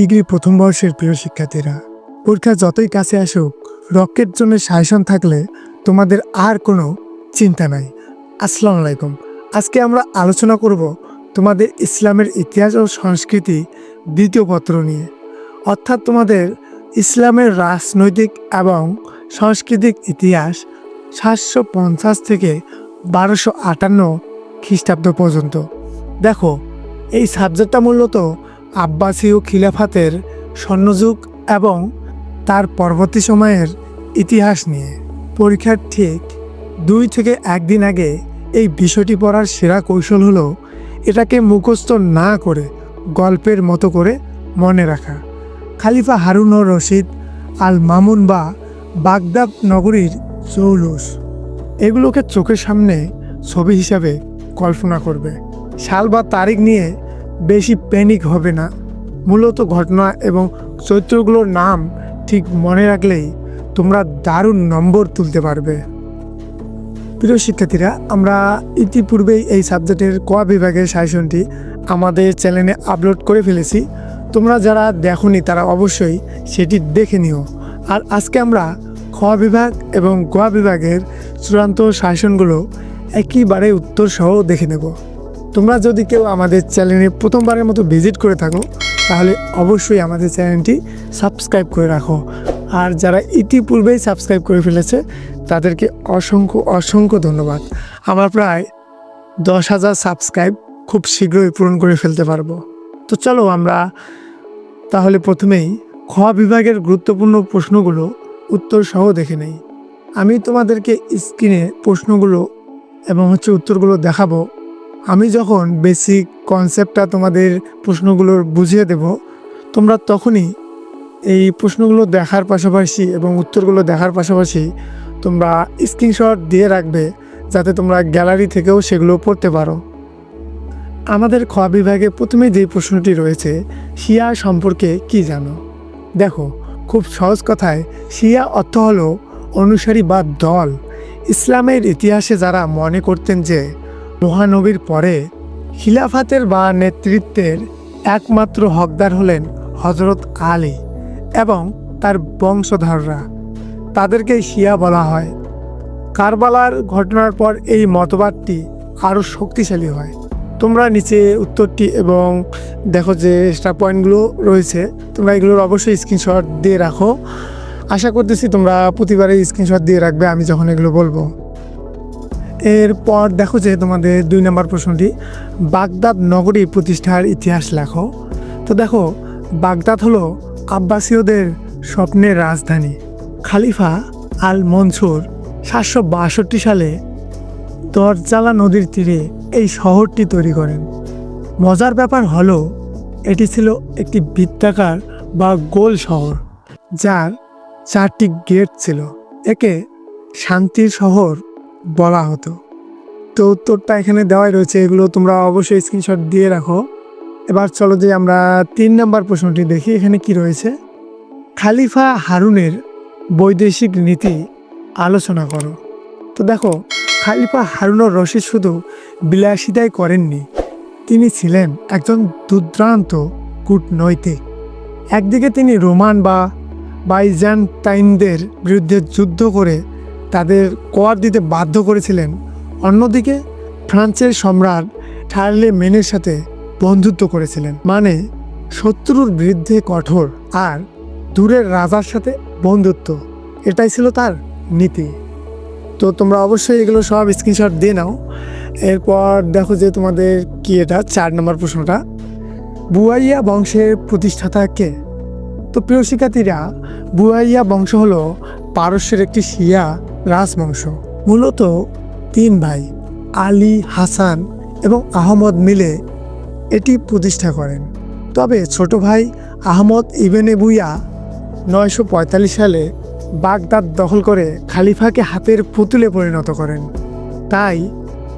Degree প্রথম বর্ষের প্রিয় শিক্ষার্থীরা, পরীক্ষা যতই কাছে আসুক, রকেট জন্য সাজেশন থাকলে তোমাদের আর কোনো চিন্তা নাই। আসসালামু আলাইকুম। আজকে আমরা আলোচনা করব তোমাদের ইসলামের ইতিহাস ও সংস্কৃতি দ্বিতীয় পত্র নিয়ে। অর্থাৎ তোমাদের ইসলামের রাজনৈতিক এবং সাংস্কৃতিক ইতিহাস সাতশো পঞ্চাশ থেকে বারোশো আটান্ন খ্রিস্টাব্দ পর্যন্ত। দেখো, এই সাবজেক্টটা মূলত আব্বাসীয় খিলাফাতের স্বর্ণযুগ এবং তার পরবর্তী সময়ের ইতিহাস নিয়ে। পরীক্ষার ঠিক দুই থেকে একদিন আগে এই বিষয়টি পড়ার সেরা কৌশল হলো এটাকে মুখস্থ না করে গল্পের মতো করে মনে রাখা। খালিফা হারুন রশিদ আল মামুন বা বাগদাদ নগরীর চৌলুস এগুলোকে চোখের সামনে ছবি হিসাবে কল্পনা করবে। সাল বা তারিখ নিয়ে বেশি প্যানিক হবে না। মূলত ঘটনা এবং চরিত্রগুলোর নাম ঠিক মনে রাখলেই তোমরা দারুণ নম্বর তুলতে পারবে। প্রিয় শিক্ষার্থীরা, আমরা ইতিপূর্বেই এই সাবজেক্টের ক বিভাগের সাজেশনটি আমাদের চ্যানেলে আপলোড করে ফেলেছি। তোমরা যারা দেখোনি তারা অবশ্যই সেটি দেখে নিও। আর আজকে আমরা খ বিভাগ এবং গ বিভাগের চূড়ান্ত শাসনগুলো একইবারে উত্তর সহ দেখে নেব। তোমরা যদি কেউ আমাদের চ্যানেলে প্রথমবারের মতো ভিজিট করে থাকো, তাহলে অবশ্যই আমাদের চ্যানেলটি সাবস্ক্রাইব করে রাখো। আর যারা ইতিপূর্বেই সাবস্ক্রাইব করে ফেলেছে, তাদেরকে অসংখ্য অসংখ্য ধন্যবাদ। আমরা প্রায় দশ হাজার সাবস্ক্রাইব খুব শীঘ্রই পূরণ করে ফেলতে পারব। তো চলো আমরা তাহলে প্রথমেই খ বিভাগের গুরুত্বপূর্ণ প্রশ্নগুলো উত্তর সহ দেখে নেই। আমি তোমাদেরকে স্ক্রিনে প্রশ্নগুলো এবং হচ্ছে উত্তরগুলো দেখাবো। আমি যখন বেসিক কনসেপ্টটা তোমাদের প্রশ্নগুলোর বুঝিয়ে দেব, তোমরা তখনই এই প্রশ্নগুলো দেখার পাশাপাশি এবং উত্তরগুলো দেখার পাশাপাশি তোমরা স্ক্রিনশট দিয়ে রাখবে যাতে তোমরা গ্যালারি থেকেও সেগুলো পড়তে পারো। আমাদের খ বিভাগে প্রথমে যে প্রশ্নটি রয়েছে, শিয়া সম্পর্কে কি জানো? দেখো, খুব সহজ কথায়, শিয়া অর্থ হলো অনুসারী বা দল। ইসলামের ইতিহাসে যারা মনে করতেন যে মহানবীর পরে খিলাফাতের বা নেতৃত্বের একমাত্র হকদার হলেন হজরত আলী এবং তার বংশধররা। তাদেরকে শিয়া বলা হয়। কারবালার ঘটনার পর এই মতবাদটি আরও শক্তিশালী হয়। তোমরা নিচে উত্তরটি এবং দেখো যে স্টার পয়েন্টগুলো রয়েছে। তোমরা এগুলোর অবশ্যই স্ক্রিনশট দিয়ে রাখো। আশা করতেছি তোমরা প্রতিবারে স্ক্রিনশট দিয়ে রাখবে, আমি যখন এগুলো বলব। এরপর দেখো যে তোমাদের দুই নম্বর প্রশ্নটি, বাগদাদ নগরী প্রতিষ্ঠার ইতিহাস লেখো। তো দেখো, বাগদাদ হলো আব্বাসীয়দের স্বপ্নের রাজধানী। খালিফা আল মনসুর সাতশো বাষট্টি সালে দরজালা নদীর তীরে এই শহরটি তৈরি করেন। মজার ব্যাপার হলো, এটি ছিল একটি বৃত্তাকার বা গোল শহর, যার চারটি গেট ছিল। একে শান্তির শহর বলা হতো। তো উত্তরটা এখানে দেওয়াই রয়েছে, এগুলো তোমরা অবশ্যই স্ক্রিনশট দিয়ে রাখো। এবার চলো যে আমরা তিন নম্বর প্রশ্নটি দেখি, এখানে কি রয়েছে? খালিফা হারুনের বৈদেশিক নীতি আলোচনা করো। তো দেখো, খালিফা হারুনুর রশিদ শুধু বিলাসিতাই করেননি, তিনি ছিলেন একজন দুর্দান্ত কূটনৈতিক। একদিকে তিনি রোমান বা বাইজান্টাইনদের বিরুদ্ধে যুদ্ধ করে তাদের কর দিতে বাধ্য করেছিলেন। অন্যদিকে ফ্রান্সের সম্রাট শার্লে মেনের সাথে বন্ধুত্ব করেছিলেন। মানে শত্রুর বিরুদ্ধে কঠোর আর দূরের রাজার সাথে বন্ধুত্ব। এটাই ছিল তার নীতি। তো তোমরা অবশ্যই এগুলো সব স্ক্রিনশট দিয়ে নাও। এরপর দেখো যে তোমাদের কি এটা, চার নম্বর প্রশ্নটা। বুয়াইয়া বংশের প্রতিষ্ঠাতা কে? তো প্রিয় শিক্ষার্থীরা, বুয়াইয়া বংশ হলো পারস্যের একটি শিয়া রাজবংশ মূলত তিন ভাই, আলী, হাসান এবং আহমদ মিলে এটি প্রতিষ্ঠা করেন। তবে ছোট ভাই আহমদ ইবেনে বুইয়া নয়শো সালে বাগদাদ দখল করে খালিফাকে হাতের পুতুলে পরিণত করেন। তাই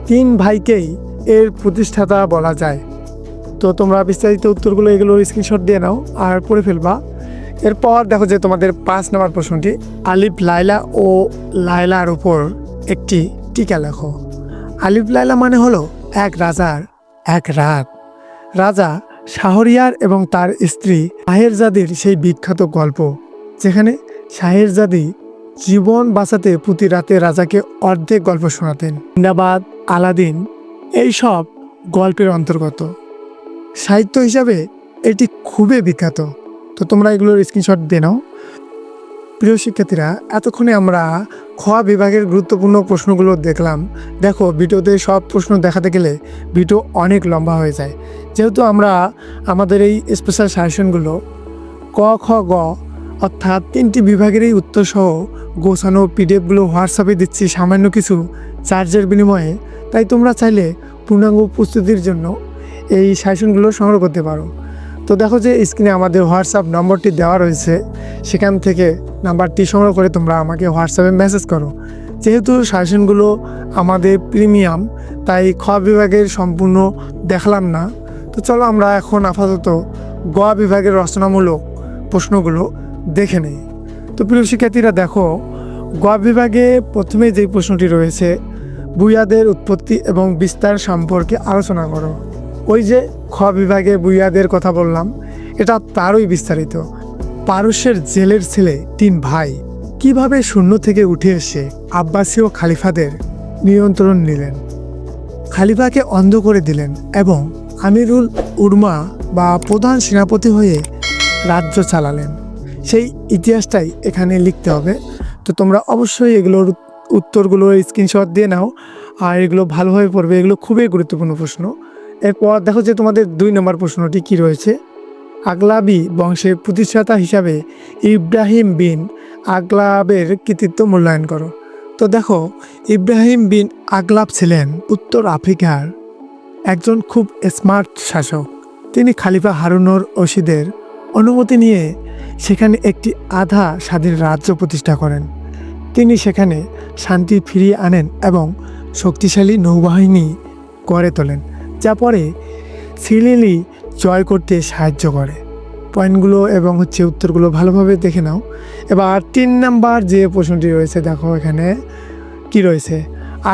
তিন ভাইকেই এর প্রতিষ্ঠাতা বলা যায়। তো তোমরা বিস্তারিত উত্তরগুলো এগুলোর স্ক্রিনশট দিয়ে নাও আর পড়ে ফেলবা। এরপর দেখো যে তোমাদের পাঁচ নম্বর প্রশ্নটি, আলিফ লাইলা ও লাইলার উপর একটি টিকা লেখো। আলিফ লাইলা মানে হলো এক রাজার এক রাত। রাজা শাহরিয়ার এবং তার স্ত্রী শাহেরজাদির সেই বিখ্যাত গল্প, যেখানে শাহেরজাদি জীবন বাঁচাতে প্রতি রাতে রাজাকে অর্ধেক গল্প শোনাতেন। জিন্দাবাদ, আলাদিন এইসব গল্পের অন্তর্গত। সাহিত্য হিসাবে এটি খুবই বিখ্যাত। তো তোমরা এগুলোর স্ক্রিনশট দিয়ে নাও। প্রিয় শিক্ষার্থীরা, এতক্ষণে আমরা খ বিভাগের গুরুত্বপূর্ণ প্রশ্নগুলো দেখলাম। দেখো, ভিডিওতে সব প্রশ্ন দেখাতে গেলে ভিডিও অনেক লম্বা হয়ে যায়। যেহেতু আমরা আমাদের এই স্পেশাল সাজেশনগুলো ক, খ, গ অর্থাৎ তিনটি বিভাগেরই উত্তর সহ গোছানো পিডিএফগুলো হোয়াটসঅ্যাপে দিচ্ছি সামান্য কিছু চার্জের বিনিময়ে। তাই তোমরা চাইলে পূর্ণাঙ্গ প্রস্তুতির জন্য এই সাজেশনগুলো সংগ্রহ করতে পারো। তো দেখো যে স্ক্রিনে আমাদের হোয়াটসঅ্যাপ নম্বরটি দেওয়া রয়েছে, সেখান থেকে নাম্বারটি সংগ্রহ করে তোমরা আমাকে হোয়াটসঅ্যাপে মেসেজ করো। যেহেতু সাজেশনগুলো আমাদের প্রিমিয়াম, তাই খ বিভাগের সম্পূর্ণ দেখলাম না। তো চলো আমরা এখন আপাতত গ বিভাগের রচনামূলক প্রশ্নগুলো দেখে নেই। তো প্রিয় শিক্ষার্থীরা, দেখো, গ বিভাগে প্রথমে যে প্রশ্নটি রয়েছে বুয়াদের উৎপত্তি এবং বিস্তার সম্পর্কে আলোচনা করো। ওই যে খ বিভাগে বুয়াদের কথা বললাম, এটা তারই বিস্তারিত। পারস্যের জেলের ছেলে তিন ভাই কীভাবে শূন্য থেকে উঠে এসে আব্বাসীয় খালিফাদের নিয়ন্ত্রণ নিলেন? খালিফাকে অন্ধ করে দিলেন এবং আমিরুল উর্মা বা প্রধান সেনাপতি হয়ে রাজ্য চালালেন। সেই ইতিহাসটাই এখানে লিখতে হবে। তো তোমরা অবশ্যই এগুলোর উত্তরগুলো স্ক্রিনশট দিয়ে নাও। আর এগুলো ভালোভাবে পড়বে, এগুলো খুবই গুরুত্বপূর্ণ প্রশ্ন। এরপর দেখো যে তোমাদের দুই নম্বর প্রশ্নটি কি রয়েছে? আগলাবি বংশের প্রতিষ্ঠাতা হিসাবে ইব্রাহিম বিন আগলাবের কৃতিত্ব মূল্যায়ন করো। তো দেখো, ইব্রাহিম বিন আগলাব ছিলেন উত্তর আফ্রিকার একজন খুব স্মার্ট শাসক। তিনি খালিফা হারুনর রশিদের অনুমতি নিয়ে সেখানে একটি আধা স্বাধীন রাজ্য প্রতিষ্ঠা করেন। তিনি সেখানে শান্তি ফিরিয়ে আনেন এবং শক্তিশালী নৌবাহিনী গড়ে তোলেন। যা পরে সিলিলি জয় করতে সাহায্য করে। পয়েন্টগুলো এবং হচ্ছে উত্তরগুলো ভালোভাবে দেখে নাও। এবার তিন নাম্বার যে প্রশ্নটি রয়েছে, দেখো এখানে কি রয়েছে?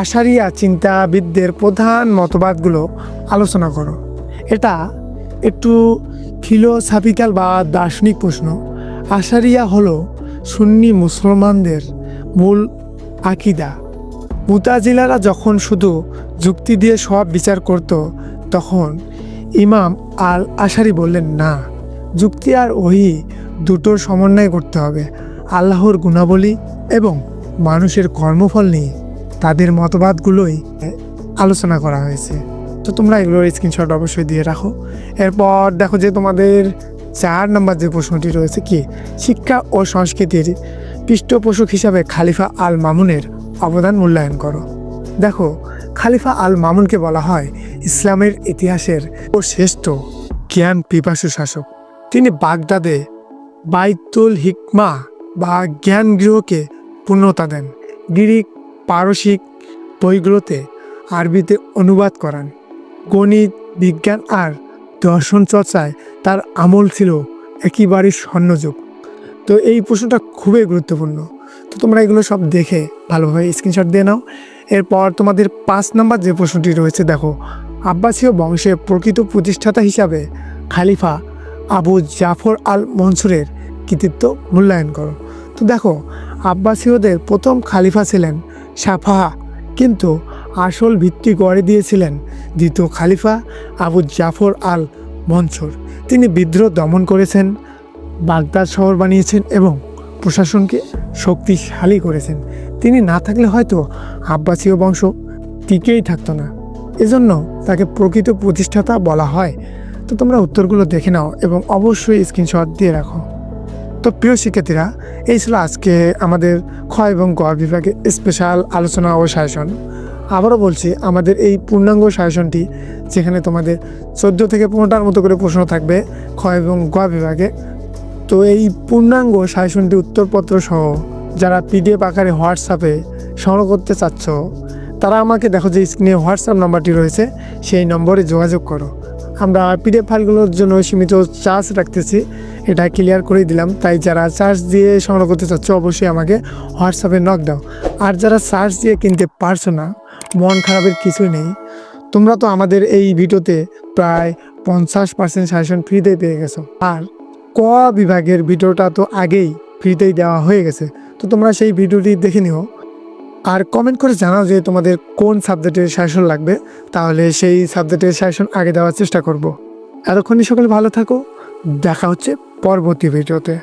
আশারিয়া চিন্তাবিদদের প্রধান মতবাদগুলো আলোচনা করো। এটা একটু ফিলোসাফিক্যাল বা দার্শনিক প্রশ্ন। আশারিয়া হলো সুন্নি মুসলমানদের মূল আকিদা। মুতাজিলারা যখন শুধু যুক্তি দিয়ে সব বিচার করত, তখন ইমাম আল আশারি বললেন, না, যুক্তি আর ওহি দুটোর সমন্বয় করতে হবে। আল্লাহর গুণাবলী এবং মানুষের কর্মফল নিয়ে তাদের মতবাদগুলোই আলোচনা করা হয়েছে। তো তোমরা এগুলোর স্ক্রিনশট অবশ্যই দিয়ে রাখো। এরপর দেখো যে তোমাদের চার নম্বর যে প্রশ্নটি রয়েছে কি, শিক্ষা ও সংস্কৃতির পৃষ্ঠপোষক হিসাবে খালিফা আল মামুনের অবদান মূল্যায়ন করো। দেখো খালিফা আল মামুনকে বলা হয় ইসলামের ইতিহাসের ও শ্রেষ্ঠ জ্ঞান পিপাসু শাসক। তিনি বাগদাদে বাইতুল হিকমা বা জ্ঞান গৃহকে পূর্ণতা দেন। গ্রিক পারসিক বইগুলোতে আরবিতে অনুবাদ করান। গণিত, বিজ্ঞান আর দর্শন চর্চায় তার আমল ছিল একেবারেই স্বর্ণযুগ। তো এই প্রশ্নটা খুবই গুরুত্বপূর্ণ। তো তোমরা এগুলো সব দেখে ভালোভাবে স্ক্রিনশট দিয়ে নাও। এরপর তোমাদের পাঁচ নাম্বার যে প্রশ্নটি রয়েছে, দেখো, আব্বাসীয় বংশের প্রকৃত প্রতিষ্ঠাতা হিসাবে খালিফা আবু জাফর আল মনসুরের কৃতিত্ব মূল্যায়ন করো। তো দেখো, আব্বাসীয়দের প্রথম খালিফা ছিলেন সাফাহা কিন্তু আসল ভিত্তি গড়ে দিয়েছিলেন দ্বিতীয় খালিফা আবু জাফর আল মনসুর তিনি বিদ্রোহ দমন করেছেন, বাগদাদ শহর বানিয়েছেন এবং প্রশাসনকে শক্তিশালী করেছেন। তিনি না থাকলে হয়তো আব্বাসীয় বংশ টিকেই থাকতো না। এজন্য তাকে প্রকৃত প্রতিষ্ঠাতা বলা হয়। তো তোমরা উত্তরগুলো দেখে নাও এবং অবশ্যই স্ক্রিনশট দিয়ে রাখো। তো প্রিয় শিক্ষার্থীরা, এই ছিল আজকে আমাদের খ এবং গ বিভাগে স্পেশাল আলোচনা ও শাসন। আবারও বলছি, আমাদের এই পূর্ণাঙ্গ শাসনটি যেখানে তোমাদের চোদ্দ থেকে পনেরোটার মতো করে প্রশ্ন থাকবে, খ এবং গ বিভাগে। তো এই পূর্ণাঙ্গ সাজেশনটি উত্তরপত্র সহ যারা পিডিএফ আকারে হোয়াটসঅ্যাপে সংগ্রহ করতে চাচ্ছ, তারা আমাকে দেখো যে স্ক্রিনে হোয়াটসঅ্যাপ নাম্বারটি রয়েছে, সেই নম্বরে যোগাযোগ করো। আমরা পিডিএফ ফাইলগুলোর জন্য সীমিত চার্জ রাখতেছি, এটা ক্লিয়ার করে দিলাম। তাই যারা চার্জ দিয়ে সংগ্রহ করতে চাচ্ছ, অবশ্যই আমাকে হোয়াটসঅ্যাপে নক দাও। আর যারা চার্জ দিয়ে কিনতে পারছ না, মন খারাপের কিছুই নেই। তোমরা তো আমাদের এই ভিডিওতে প্রায় পঞ্চাশ পার্সেন্ট সাজেশন ফ্রিতে পেয়ে গেছো। আর ক বিভাগের ভিডিওটা তো আগেই ফ্রিতেই দেওয়া হয়ে গেছে, তো তোমরা সেই ভিডিওটি দেখে নিও। আর কমেন্ট করে জানাও যে তোমাদের কোন সাবজেক্টের শাসন লাগবে, তাহলে সেই সাবজেক্টের শাসন আগে দেওয়ার চেষ্টা করব। এতক্ষণই সকলে ভালো থাকো, দেখা হচ্ছে পরবর্তী ভিডিওতে।